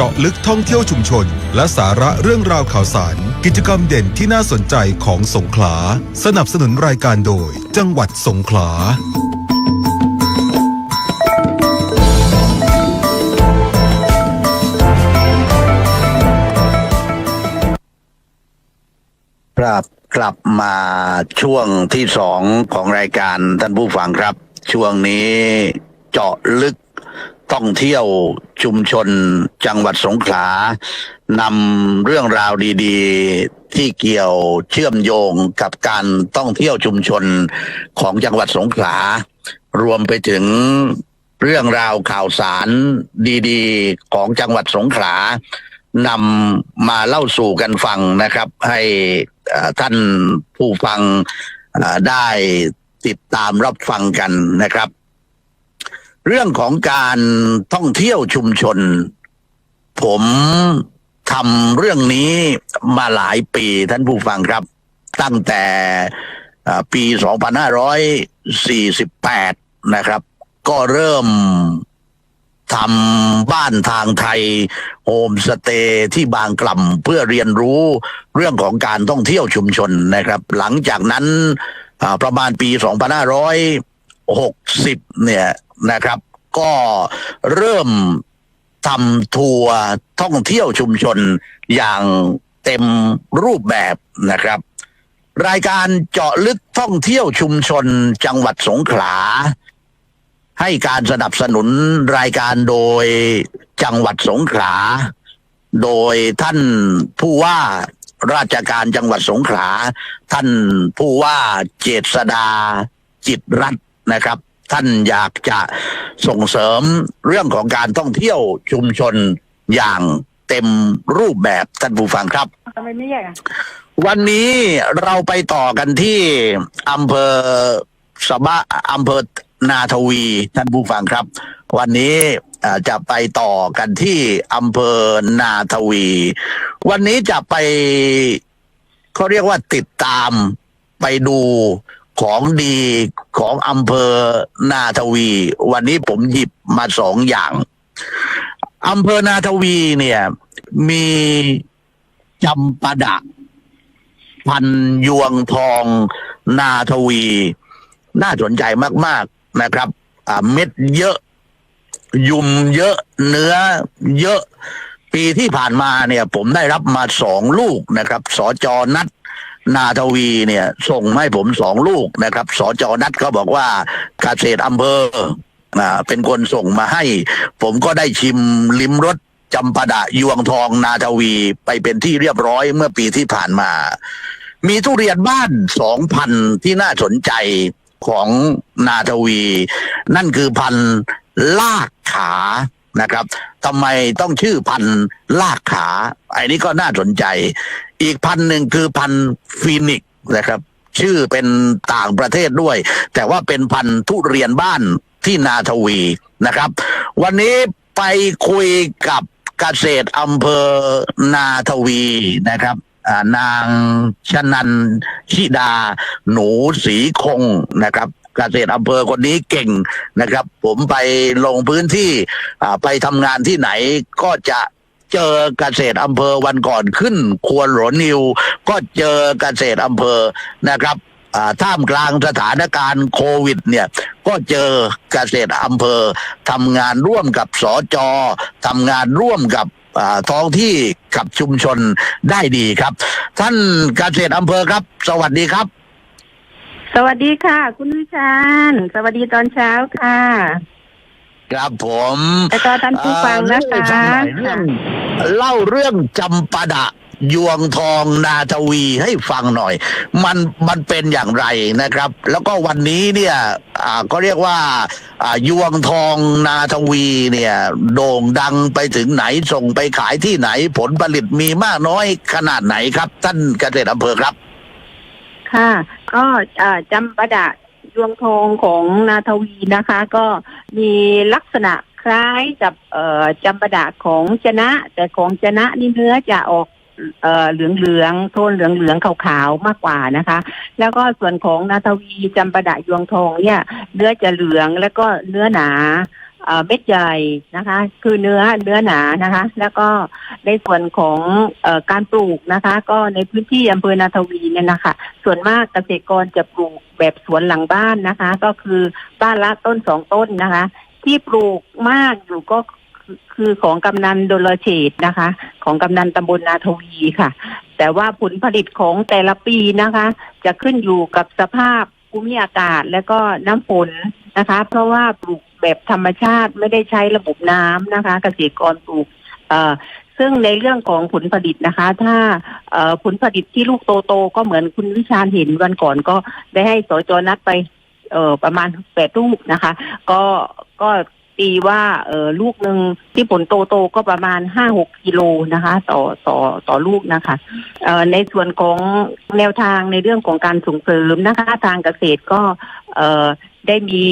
เจาะลึกท่องเที่ยวชุมชน และสาระเรื่องราวข่าวสาร กิจกรรมเด่นที่น่าสนใจของสงขลา สนับสนุนรายการโดย จังหวัดสงขลาครับกลับมาช่วงที่สองของรายการท่านผู้ฟังครับ ช่วงนี้เจาะลึก ท่องเที่ยวชุมชนจังหวัดสงขลานำเรื่องราวดีๆ ที่เกี่ยวเชื่อมโยงกับการท่องเที่ยวชุมชนของจังหวัดสงขลารวมไปถึงเรื่องราวข่าวสารดีๆ ของจังหวัดสงขลานำมาเล่าสู่กันฟังนะครับ ให้ท่านผู้ฟังได้ติดตามรับฟังกันนะครับ เรื่องของการท่องเที่ยวชุมชน ผมทำเรื่องนี้มาหลายปีท่านผู้ฟังครับ ตั้งแต่เอ่อปี 2548 นะครับ ก็เริ่มทำบ้านทางไทยโฮมสเตย์ที่บางกล่ำเพื่อเรียนรู้เรื่องของการท่องเที่ยวชุมชนนะครับ หลังจากนั้นประมาณปี 2560 เนี่ย นะครับ ก็เริ่มทำทัวร์ท่องเที่ยวชุมชนอย่างเต็มรูปแบบนะครับ รายการเจาะลึกท่องเที่ยวชุมชนจังหวัดสงขลา ให้การสนับสนุนรายการโดยจังหวัดสงขลา โดยท่านผู้ว่าราชการจังหวัดสงขลา ท่านผู้ว่าเจษดาจิตรัตน์นะครับ ท่านอยากจะส่งเสริมเรื่องของการท่องเที่ยวชุมชนอย่างเต็มรูปแบบท่านผู้ฟังครับ ทำไมไม่แยกอะวันนี้เราไปต่อกันที่อำเภอสะบะอำเภอนาทวีท่านผู้ฟังครับ วันนี้อ่าจะไปต่อกันที่อำเภอนาทวี วันนี้จะไปเขาเรียกว่าติดตามไปดู ของดีของอำเภอนาทวี วันนี้ผมหยิบมาสองอย่างอำเภอนาทวีเนี่ย มีจำปาดะ พันยวงทองนาทวี น่าสนใจมาก ๆนะครับเม็ดเยอะ ยุมเยอะเนื้อ เยอะปีที่ผ่านมาเนี่ย ผมได้รับมาสองลูกนะครับสจนัด นาทวีเนี่ย ส่งมาให้ผมสองลูกนะครับสจนัดก็บอกว่าเกษตรอำเภอเป็นคนส่งมาให้ ผมก็ได้ชิมลิ้มรสจำปาดะยวงทองนาทวีไปเป็นที่เรียบร้อยเมื่อปีที่ผ่านมา มีทุเรียนบ้านสองพันที่น่าสนใจของนาทวี นั่นคือพันธุ์ลากขานะครับทำไมต้องชื่อพันธุ์ลากขาไอ้นี้ก็น่าสนใจ อีกพันหนึ่งคือพันฟีนิกซ์นะครับ ชื่อเป็นต่างประเทศด้วย แต่ว่าเป็นพันทุเรียนบ้านที่นาทวีนะครับ วันนี้ไปคุยกับเกษตรอำเภอนาทวีนะครับนางชนันชิดา หนูสีคงนะครับเกษตรอำเภอคนนี้เก่งนะครับ ผมไปลงพื้นที่ไปทำงานที่ไหนก็จะ เจอเกษตรอำเภอวันก่อนขึ้น ควรหลวนิว ก็เจอเกษตรอำเภอนะครับท่ามกลางสถานการณ์โควิดเนี่ยก็เจอเกษตรอำเภอทำงานร่วมกับสจทำงานร่วมกับท้องที่กับชุมชนได้ดีครับ ท่านเกษตรอำเภอครับ สวัสดีครับ สวัสดีค่ะ คุณวิชาญสวัสดีตอนเช้าค่ะ ครับผมแล้วก็ท่านผู้ฟังนะเอ่อคะเรื่องเล่าเรื่องจำปาดะยวงทองนาทวีให้ฟังหน่อย มันมันเป็นอย่างไรนะครับ แล้วก็วันนี้เนี่ยอ่าก็เรียกว่าอ่ายวงทองนาทวีเนี่ย โด่งดังไปถึงไหนส่งไปขายที่ไหนผลผลิตมีมากน้อยขนาดไหนครับ ท่านเกษตรอำเภอครับ ค่ะ ก็เอ่อจำประดะ ยวงทองของนาทวีนะคะ ก็มีลักษณะคล้ายกับเออจำปดะของชนะ แต่ของชนะนี่เนื้อจะออกเอ่อเหลืองเหลืองๆโทนเหลืองเหลืองๆขาวๆมากกว่านะคะ แล้วก็ส่วนของนาทวีจำประดะยวงทองเนี่ย เนื้อจะเหลืองแล้วก็เนื้อหนาเอ่อเม็ดใหญ่นะคะ คือเนื้อเนื้อหนานะคะ แล้วก็ในส่วนของอการปลูกนะคะ ก็ในพื้นที่อำเภอนาทวีเนี่ยนะคะ ส่วนมากเกษตรกรจะปลูก แบบสวนหลังบ้านนะคะ ก็คือบ้านละต้นสองต้นนะคะ ที่ปลูกมากอยู่ก็คือของกำนันโดลเฉดนะคะ ของกำนันตำบลนาทวีค่ะ แต่ว่าผลผลิตของแต่ละปีนะคะ จะขึ้นอยู่กับสภาพภูมิอากาศและก็น้ำฝนนะคะ เพราะว่าปลูกแบบธรรมชาติไม่ได้ใช้ระบบน้ำนะคะ เกษตรกรปลูก ซึ่งในเรื่องของผลผลิตนะคะ ถ้าผลผลิตที่ลูกโตๆก็เหมือนคุณวิชาญเห็นวันก่อนก็ได้ให้สจนัดไปเออประมาณแปดลูกนะคะ ก็ก็ตีว่าเออลูกหนึ่งที่ผลโตโตก็ประมาณห้าหกกิโลนะคะ ต่อต่อต่อลูกนะคะเออในส่วนของแนวทางในเรื่องของการส่งเสริมนะคะ ทางเกษตรก็เออได้มี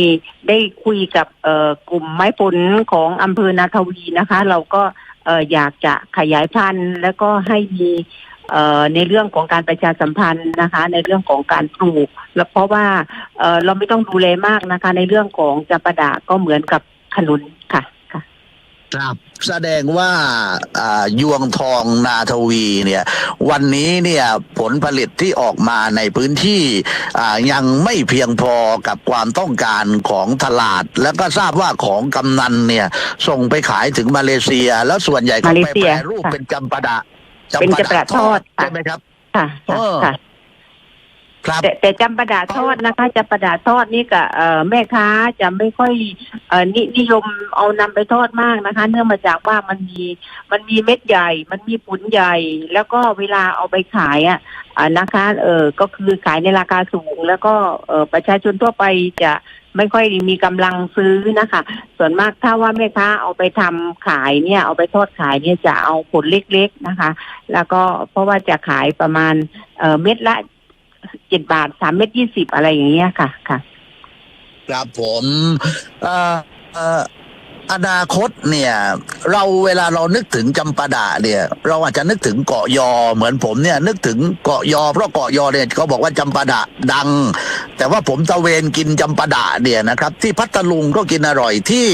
ได้คุยกับเออกลุ่มไม้ผลของอำเภอนาทวีนะคะ เราก็ อ่ออยากจะขยายพันธุ์แล้วก็ให้มีในเรื่องของการประชาสัมพันธ์นะคะ ในเรื่องของการปลูก แล้วเพราะว่าเเราไม่ต้องดูแลมากนะคะ ในเรื่องของจะประดาก็เหมือนกับขนุนค่ะ ค่ะครับแสดงว่าอ่ายวงทองนาทวีเนี่ย วันนี้เนี่ยผลผลิตที่ออกมาในพื้นที่อ่ายังไม่เพียงพอกับความต้องการของตลาด แล้วก็ทราบว่าของกำนันเนี่ย ส่งไปขายถึงมาเลเซีย แล้วส่วนใหญ่ก็มาเลไปเซีแปยรรูปค่ะเป็นจำปาดะเป็นจำปาดะทอดค่ะใช่ไหมครับ ค่ะเอค่ะอ ครับแต่แต่จำปาดาทอดนะคะจำปาดาทอดนี่กับแม่ค้าจะไม่ค่อยเอนินิยมเอานำไปทอดมากนะคะ เนื่องมาจากว่ามันมีมันมีเม็ดใหญ่ มันมีผลใหญ่ แล้วก็เวลาเอาไปขายอะอ่านะคะเออก็คือขายในราคาสูง แล้วก็เออประชาชนทั่วไปจะไม่ค่อยมีกำลังซื้อนะคะ ส่วนมากถ้าว่าแม่ค้าเอาไปทำขายเนี่ย เอาไปทอดขายเนี่ยจะเอาผลเล็กๆนะคะ แล้วก็เพราะว่าจะขายประมาณเม็ดละ เจ็ดบาทสามเม็ดยี่สิบอะไรอย่างเงี้ยค่ะค่ะ ครับผม เอ่อเอ่อ อนาคตเนี่ย เราเวลาเรานึกถึงจำปาดะเนี่ย เราอาจจะนึกถึงเกาะยอเหมือนผมเนี่ย นึกถึงเกาะยอ เพราะเกาะยอเนี่ยเขาบอกว่าจำปาดะดัง แต่ว่าผมตะเวนกินจำปาดะเนี่ยนะครับ ที่พัทลุงก็กินอร่อยที่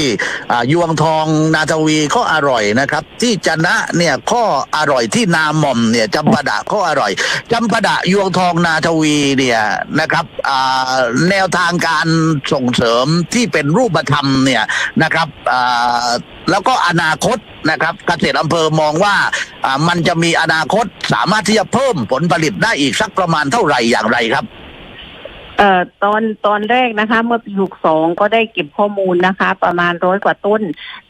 ยวงทองนาทวีก็อร่อยนะครับ ที่จนะเนี่ยก็อร่อยที่นาหม่อมเนี่ยจำปาดะก็อร่อยจำปาดะยวงทองนาทวีเนี่ยนะครับแนวทางการส่งเสริมที่เป็นรูปธรรมเนี่ยนะครับอ่าแล้วก็อนาคตนะครับเกษตรอำเภอมองว่าอ่ามันจะมีอนาคตสามารถที่จะเพิ่มผลผลิตได้อีกสักประมาณเท่าไหร่อย่างไรครับเอ่อตอนตอนแรกนะคะ เมื่อปีหกสองก็ได้เก็บข้อมูลนะคะ ประมาณร้อยกว่าต้น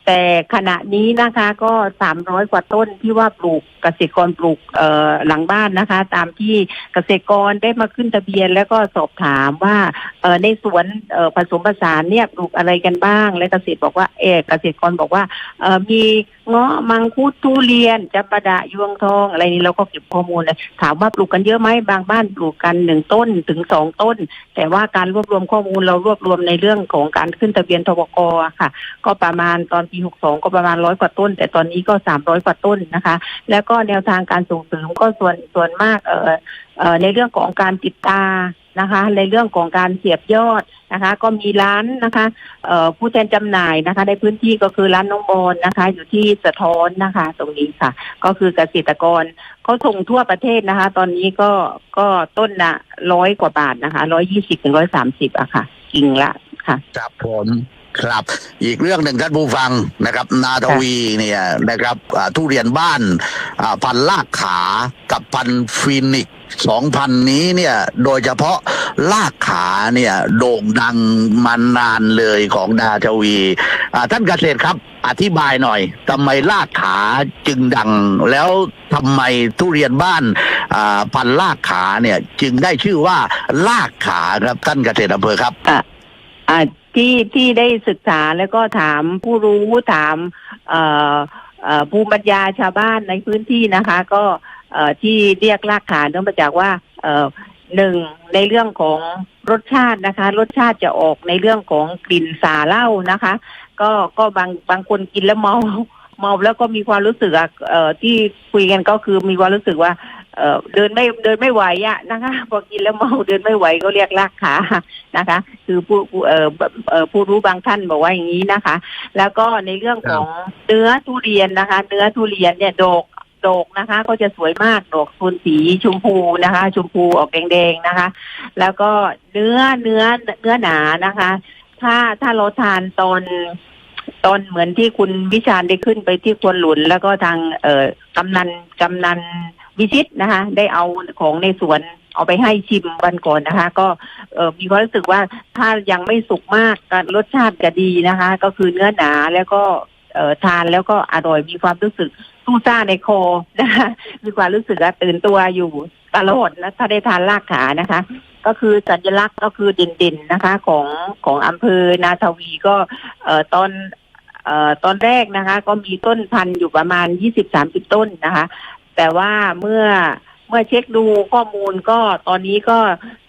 แต่ขณะนี้นะคะก็สามร้อยกว่าต้นที่ว่าปลูกเกษตรกรปลูกเอ่อหลังบ้านนะคะ ตามที่เกษตรกรได้มาขึ้นทะเบียน แล้วก็สอบถามว่าเอ่อในสวนเอ่อผสมผสานเนี่ยปลูกอะไรกันบ้าง และเกษตรบอกว่าเออเกษตรกรบอกว่าเอ่อมีเงาะมังคุดทุเรียนจำปาดะยวงทองอะไรนี้เราก็เก็บข้อมูลเลยถามว่าปลูกกันเยอะไหมบางบ้านปลูกกันหนึ่งต้นถึงสองต้น แต่ว่าการรวบรวมข้อมูลเรารวบรวมในเรื่องของการขึ้นทะเบียนทบกค่ะ ก็ประมาณตอนปี 62 ก็ประมาณร้อยกว่าต้น แต่ตอนนี้ก็ 300 กว่าต้นนะคะ แล้วก็แนวทางการส่งเสริมก็ส่วนส่วนมากเอ่อเอ่อในเรื่องของการติดตานะคะ ในเรื่องของการเสียบยอดนะคะ ก็มีร้านนะคะเอ่อผู้แทนจำหน่ายนะคะ ในพื้นที่ก็คือร้านน้องบอลนะคะ อยู่ที่สะท้อนนะคะ ตรงนี้ค่ะ ก็คือเกษตรกรเขาส่งทั่วประเทศนะคะ ตอนนี้ก็ก็ต้นละร้อยกว่าบาทนะคะร้อยยี่สิบถึงร้อยสามสิบอะค่ะกิ่งละค่ะครับผม ครับ อีกเรื่องหนึ่งท่านผู้ฟังนะครับ นาทวีเนี่ยนะครับอ่าทุเรียนบ้านอ่าพันธุ์ลากขากับพันธุ์ฟินิกซ์สองพันนี้เนี่ยโดยเฉพาะลากขาเนี่ยโด่งดังมานานเลยของนาทวีอ่าท่านเกษตรครับอธิบายหน่อยทำไมลากขาจึงดัง แล้วทำไมทุเรียนบ้านอ่าพันธุ์ลากขาเนี่ยจึงได้ชื่อว่าลากขาครับท่านเกษตรอำเภอครับอ่า ที่ที่ได้ศึกษาแล้วก็ถามผู้รู้ถามเอ่อเอ่อภูมิปัญญาชาวบ้านในพื้นที่นะคะ ก็เอ่อที่เรียกรากขานเนื่องมาจากว่าเอ่อหนึ่งในเรื่องของรสชาตินะคะ รสชาติจะออกในเรื่องของกลิ่นสาเหล้านะคะ ก็ก็บางบางคนกินแล้วเมาเมาแล้วก็มีความรู้สึกอะเอ่อที่คุยกันก็คือมีความรู้สึกว่า เอ่อเดินไม่เดินไม่ไหวอะนะคะพอกินแล้วเมาเดินไม่ไหวก็เรียกลากขานะคะ คือผู้ผู้เอ่อเอ่อผู้รู้บางท่านบอกว่าอย่างนี้นะคะ แล้วก็ในเรื่องของเนื้อทุเรียนนะคะ เนื้อทุเรียนเนี่ยดอกดอกนะคะ ก็จะสวยมากดอกโทนสีชมพูนะคะ ชมพูออกแดงๆนะคะ แล้วก็เนื้อเนื้อเนื้อหนานะคะ ถ้าถ้าเราทานตอนตอนเหมือนที่คุณวิชาญได้ขึ้นไปที่ควนหลุน แล้วก็ทางเอ่อกำนันกำนัน วิชิตนะคะ ได้เอาของในสวนเอาไปให้ชิมวันก่อนนะคะ ก็มีความรู้สึกว่าถ้ายังไม่สุกมากก็รสชาติจะดีนะคะ ก็คือเนื้อหนาแล้วก็ทานแล้วก็อร่อยมีความรู้สึกสู้ซ่าในคอนะคะมีความรู้สึกว่าตื่นตัวอยู่ตลอดนะถ้าได้ทานรากขานะคะ ก็คือสัญลักษณ์ก็คือเด่นๆนะคะ ของของอำเภอนาทวีก็เอ่อตอนเอ่อตอนแรกนะคะ ก็มีต้นพันธุ์อยู่ประมาณยี่สิบสามสิบต้นนะคะ แต่ว่าเมื่อเมื่อเช็คดูข้อมูลก็ตอนนี้ก็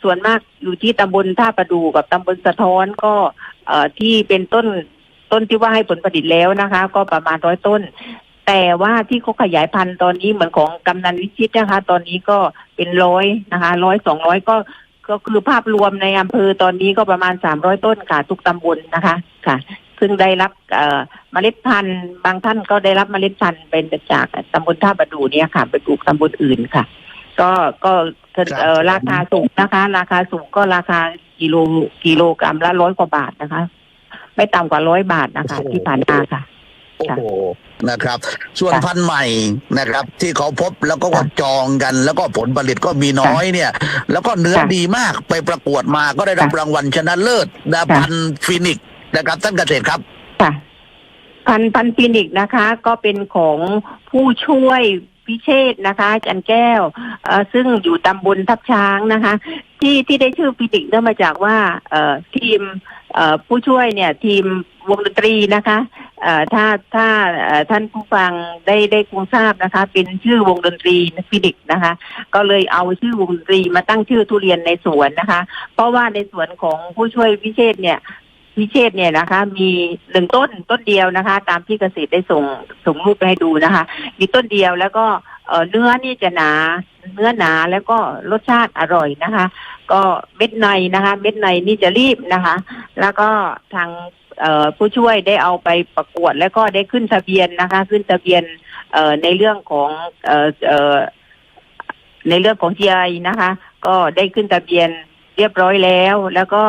ส่วนมากอยู่ที่ตำบลท่าประดูกับตำบลสะท้อนก็เอ่อที่เป็นต้นต้นที่ว่าให้ผลผลิตแล้วนะคะ ก็ประมาณร้อยต้น แต่ว่าที่เขาขยายพันธุ์ตอนนี้เหมือนของกำนันวิชิตนะคะ ตอนนี้ก็เป็นร้อยนะคะร้อยสองร้อยก็ก็คือภาพรวมในอำเภอตอนนี้ก็ประมาณสามร้อยต้นค่ะทุกตำบลนะคะ ค่ะ ซึ่งได้รับเอ่อเมล็ดพันธุ์ บางท่านก็ได้รับเมล็ดพันธุ์เป็นจากตำบลท่าประดูเนี่ยค่ะ ไปปลูกตำบลอื่นค่ะ ก็ก็เอ่อราคาสูงนะคะ ราคาสูงก็ราคากิโลกิโลกรัมละร้อยกว่าบาทนะคะ ไม่ต่ำกว่าร้อยบาทนะคะ ที่ผ่านมาค่ะโอ้โหนะครับ ส่วนค่ะพันธุ์ใหม่นะครับ ที่เขาพบแล้วก็ค่ะจองกัน แล้วก็ผลผลิตก็มีน้อยเนี่ย แล้วก็เนื้อค่ะดีมากไปประกวดมาก็ได้รับค่ะรางวัลชนะเลิศนะค่ะพันธุ์ฟินิกส์ นะครับ ท่านเกษตรครับ ค่ะ พันพันฟินิกนะคะ ก็เป็นของผู้ช่วยพิเชษนะคะจันแก้วเออซึ่งอยู่ตำบลทับช้างนะคะ ที่ที่ได้ชื่อฟินิกเนื่องมาจากว่าเออทีมเออผู้ช่วยเนี่ย ทีมวงดนตรีนะคะเออถ้าถ้าท่านผู้ฟังได้ได้คงทราบนะคะ เป็นชื่อวงดนตรีฟินิกนะคะ ก็เลยเอาชื่อวงดนตรีมาตั้งชื่อทุเรียนในสวนนะคะ เพราะว่าในสวนของผู้ช่วยพิเชษเนี่ย พิเชษเนี่ยนะคะ มีหนึ่งต้นต้นเดียวนะคะ ตามที่เกษตรได้ส่งส่งรูปไปให้ดูนะคะ มีต้นเดียวแล้วก็เออเนื้อนี่จะหนาเนื้อหนาแล้วก็รสชาติอร่อยนะคะ ก็เม็ดในนะคะ เม็ดในนี่จะรีบนะคะ แล้วก็ทางผู้ช่วยได้เอาไปประกวดแล้วก็ได้ขึ้นทะเบียนนะคะ ขึ้นทะเบียนเออในเรื่องของเออในเรื่องของ GI นะคะ ก็ได้ขึ้นทะเบียนเรียบร้อยแล้ว แล้วก็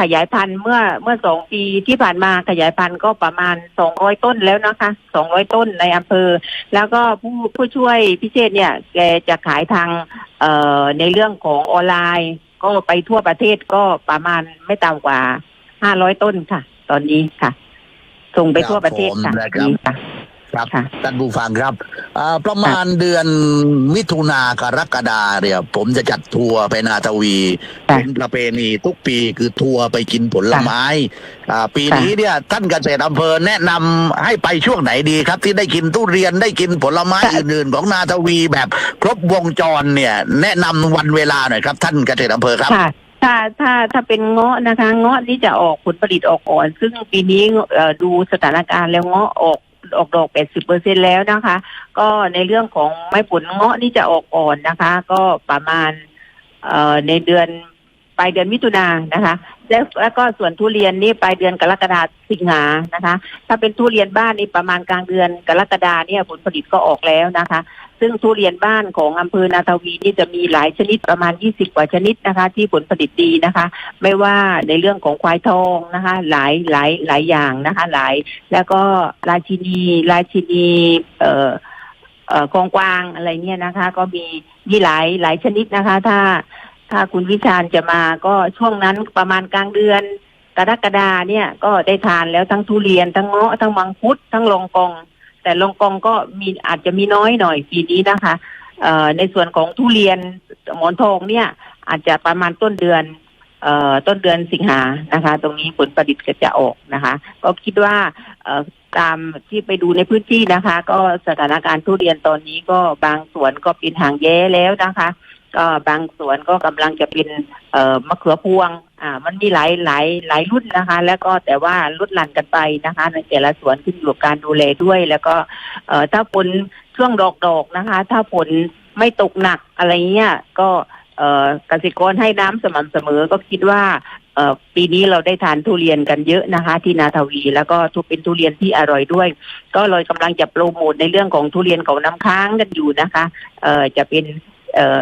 ขยายพันธุ์เมื่อเมื่อสองปีที่ผ่านมาขยายพันธุ์ก็ประมาณสองร้อยต้นแล้วนะคะสองร้อยต้นในอำเภอ แล้วก็ผู้ผู้ช่วยพิเชษเนี่ยแกจะขายทางเอ่อในเรื่องของออนไลน์ ก็ไปทั่วประเทศก็ประมาณไม่ต่ำกว่าห้าร้อยต้นค่ะ ตอนนี้ค่ะ ส่งไปทั่วประเทศค่ะครับผมนี่ค่ะ ครับค่ะท่านผู้ฟังครับอ่าประมาณเดือนมิถุนากรกฎาเนี่ยผมจะจัดทัวร์ไปนาทวีค่ะเป็นประเพณีทุกปีคือทัวร์ไปกินผลไม้อ่าปีค่ะนี้เนี่ยท่านเกษตรอำเภอแนะนำให้ไปช่วงไหนดีครับ ที่ได้กินทุเรียนได้กินผลไม้อื่นๆ ของนาทวีแบบครบวงจรเนี่ย แนะนำวันเวลาหน่อยครับ ท่านเกษตรอำเภอครับค่ะถ้าถ้าถ้าเป็นเงาะนะคะ เงาะนี่จะออกผลผลิตออกก่อน ซึ่งปีนี้เอ่อดูสถานการณ์แล้วเงาะออก ออกดอกแปดสิบเปอร์เซ็นแล้วนะคะ ก็ในเรื่องของไม้ผลเงาะนี่จะออกอ่อนนะคะ ก็ประมาณเอ่อในเดือนปลายเดือนมิถุนายนนะคะ แล้วแล้วก็ส่วนทุเรียนนี่ปลายเดือนกรกฎาสิงหานะคะ ถ้าเป็นทุเรียนบ้านนี่ประมาณกลางเดือนกรกฎาเนี่ยผลผลิตก็ออกแล้วนะคะ ซึ่งทุเรียนบ้านของอำเภอนาทวีนี่จะมีหลายชนิดประมาณ 20 กว่าชนิดนะคะ ที่ผลผลิตดีนะคะ ไม่ว่าในเรื่องของควายทองนะคะ หลายหลายหลายอย่างนะคะ หลายแล้วก็ราชินีราชินี เอ่อเอ่อกองกวางอะไรเนี่ยนะคะ ก็มีมีหลายหลายชนิดนะคะ ถ้าถ้าคุณวิชาญจะมาก็ช่วงนั้นประมาณกลางเดือนกรกฎาเนี่ยก็ได้ทานแล้วทั้งทุเรียนทั้งเงาะทั้งมังคุดทั้งลองกอง แต่ลองกองก็มีอาจจะมีน้อยหน่อยปีนี้นะคะเออในส่วนของทุเรียนหมอนทองเนี่ย อาจจะประมาณต้นเดือนเออต้นเดือนสิงหานะคะ ตรงนี้ผลผลิตก็จะออกนะคะ ก็คิดว่าเออตามที่ไปดูในพื้นที่นะคะ ก็สถานการณ์ทุเรียนตอนนี้ก็บางสวนก็เป็นหางแย้แล้วนะคะ ก็บางสวนก็กำลังจะเป็นเออมะเขือพวง อ่ามันมีหลายหลายหลายรุ่นนะคะ แล้วก็แต่ว่าลดหลั่นกันไปนะคะ ในแต่ละสวนขึ้นอยู่กับการดูแลด้วย แล้วก็เอ่อถ้าผลช่วงดอกดอกนะคะ ถ้าผลไม่ตกหนักอะไรเงี้ยก็เอ่อกสิกรให้น้ำสม่ำเสมอก็คิดว่าเอ่อปีนี้เราได้ทานทุเรียนกันเยอะนะคะ ที่นาทวี แล้วก็ทุกเป็นทุเรียนที่อร่อยด้วย ก็เลยกำลังจะโปรโมทในเรื่องของทุเรียนของน้ำค้างกันอยู่นะคะ เอ่อจะเป็นเอ่อ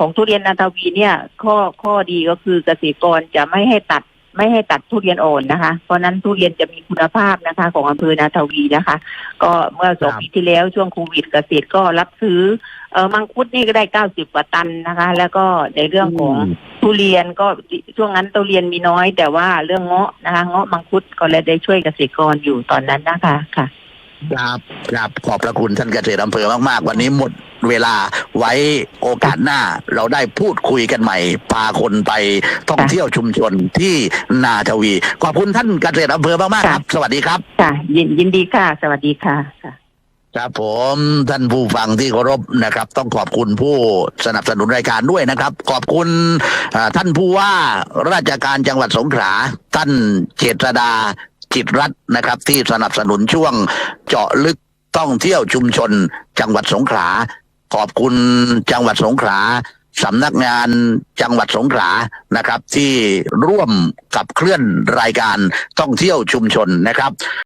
ของทุเรียนนาทวีเนี่ยข้อข้อดีก็คือเกษตรกรจะไม่ให้ตัดไม่ให้ตัดทุเรียนอ่อนนะคะ เพราะฉะนั้นทุเรียนจะมีคุณภาพนะคะ ของอำเภอนาทวีนะคะ ก็เมื่อสองครับปีที่แล้วช่วงโควิดเกษตรก็รับซื้อเออมังคุดนี่ก็ได้เก้าสิบกว่าตันนะคะ แล้วก็ในเรื่องของทุเรียนก็ช่วงนั้นทุเรียนมีน้อย แต่ว่าเรื่องเงาะนะคะ เงาะมังคุดก็เลยได้ช่วยเกษตรกรอยู่ตอนนั้นนะคะค่ะ ครับครับขอบพระคุณท่านเกษตรอำเภอมากๆ วันนี้หมดเวลาไว้โอกาสหน้า เราได้พูดคุยกันใหม่ พาคนไปท่องเที่ยวชุมชนที่นาทวี ขอบคุณท่านเกษตรอำเภอมากๆครับ สวัสดีครับค่ะยินยินดีค่ะ สวัสดีค่ะค่ะครับผมท่านผู้ฟังที่เคารพนะครับ ต้องขอบคุณผู้สนับสนุนรายการด้วยนะครับ ขอบคุณอ่าท่านผู้ว่าราชการจังหวัดสงขลาท่านเจษดา จิตรัตน์นะครับ ที่สนับสนุนช่วงเจาะลึกท่องเที่ยวชุมชน จังหวัดสงขลาขอบคุณจังหวัดสงขลาสำนักงานจังหวัดสงขลานะครับ ที่ร่วมกับเคลื่อนรายการท่องเที่ยวชุมชนนะครับ